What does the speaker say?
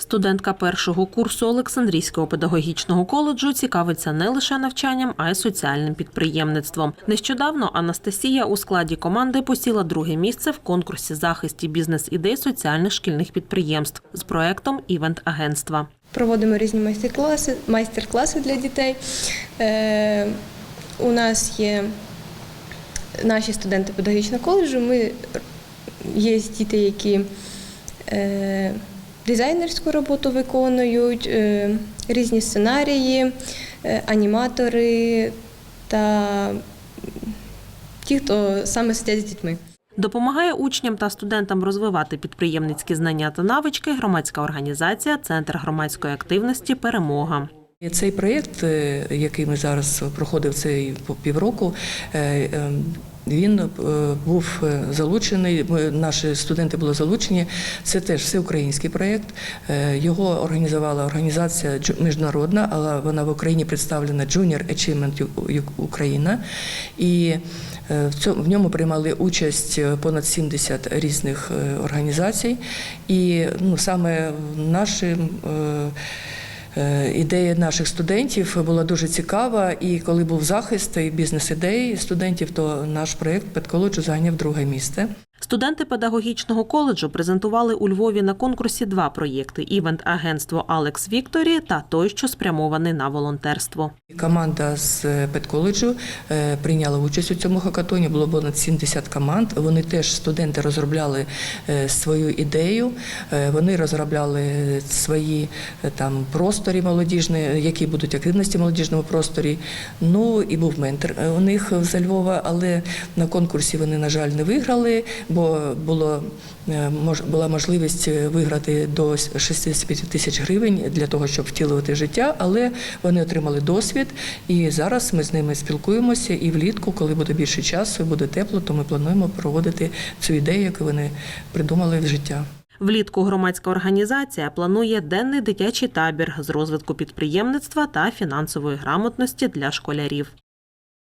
Студентка першого курсу Олександрійського педагогічного коледжу цікавиться не лише навчанням, а й соціальним підприємництвом. Нещодавно Анастасія у складі команди посіла друге місце в конкурсі захисті бізнес-ідей соціальних шкільних підприємств з проектом Івент-агентства. Проводимо різні майстер-класи, майстер-класи для дітей. Е, у нас є наші студенти педагогічного коледжу. Ми, є діти, які е, дизайнерську роботу виконують, е, різні сценарії, е, аніматори та ті, хто саме сидять з дітьми. Допомагає учням та студентам розвивати підприємницькі знання та навички громадська організація Центр громадської активності Перемога. Цей проєкт, е, який ми зараз проходив цей півроку, він е, був е, залучений. Наші студенти були залучені. Це теж всеукраїнський проєкт. Е, Його організувала організація міжнародна, але вона в Україні представлена Junior Achievement Україна. І в ньому приймали участь понад 70 різних організацій. І ну, саме нашим. Е, Ідея наших студентів була дуже цікава, і коли був захист і бізнес ідеї студентів, то наш проєкт Петколоджу зайняв друге місце. Студенти педагогічного коледжу презентували у Львові на конкурсі два проєкти: івент-агентство Алекс Вікторі та той, що спрямований на волонтерство. Команда з педколеджу е, прийняла участь у цьому хакатоні. Було понад 70 команд. Вони теж студенти розробляли е, свою ідею. Е, Вони розробляли свої е, там просторі молодіжні, які будуть активності в молодіжному просторі. Ну і був ментор е, у них з Львова, але на конкурсі вони, на жаль, не виграли, бо було е, була можливість виграти до 65 тисяч гривень для того, щоб втілювати життя, але вони отримали досвід, і зараз ми з ними спілкуємося. І влітку, коли буде більше часу, буде тепло, то ми плануємо проводити цю ідею, яку вони придумали в життя. Влітку громадська організація планує денний дитячий табір з розвитку підприємництва та фінансової грамотності для школярів.